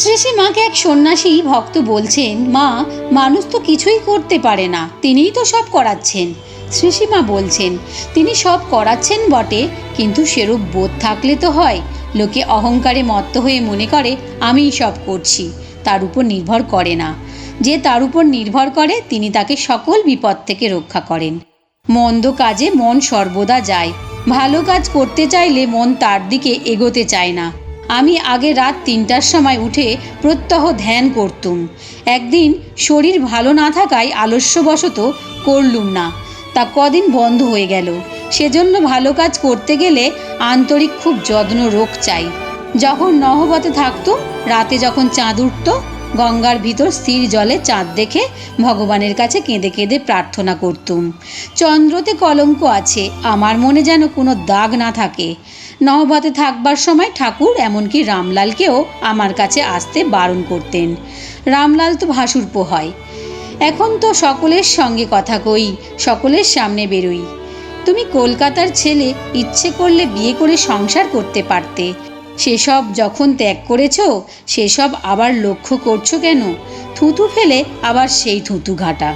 শ্রীশ্রীমাকে এক সন্ন্যাসী ভক্ত বলছেন, মা, মানুষ তো কিছুই করতে পারে না, তিনিই তো সব করাচ্ছেন। শ্রীশ্রীমা বলছেন, তিনি সব করাচ্ছেন বটে, কিন্তু সেরূপ বোধ থাকলে তো হয়। লোকে অহংকারে মত্ত হয়ে মনে করে, আমিই সব করছি, তার উপর নির্ভর করে না। যে তার উপর নির্ভর করে, তিনি তাকে সকল বিপদ থেকে রক্ষা করেন। মন্দ কাজে মন সর্বদা যায়, ভালো কাজ করতে চাইলে মন তার দিকে এগোতে চায় না। আমি আগে রাত তিনটার সময় উঠে প্রত্যহ ধ্যান করতুম। একদিন শরীর ভালো না থাকায় আলস্যবশত করলুম না। তা কদিন বন্ধ হয়ে গেল। সেজন্য ভালো কাজ করতে গেলে আন্তরিক খুব যত্ন রোগ চাই। যখন নহবতে থাকতো, রাতে যখন চাঁদ উঠত গঙ্গার ভিতর স্থির জলে চাঁদ দেখে ভগবানের কাছে কেঁদে কেঁদে প্রার্থনা করতুম। চন্দ্রতে কলঙ্ক আছে, আমার মনে যেন কোনো দাগ না থাকে। নহবতে থাকবার সময় ঠাকুর এমনকি রামলালকেও আমার কাছে আসতে বারণ করতেন। রামলাল তো ভাসুরপো হয়। এখন তো সকলের সঙ্গে কথা কই, সকলের সামনে বেরোই। তুমি কলকাতার ছেলে, ইচ্ছে করলে বিয়ে করে সংসার করতে পারতে। সেসব যখন ত্যাগ করেছ, সেসব আবার লক্ষ্য করছ কেন? থুতু ফেলে আবার সেই থুতু ঘাটা।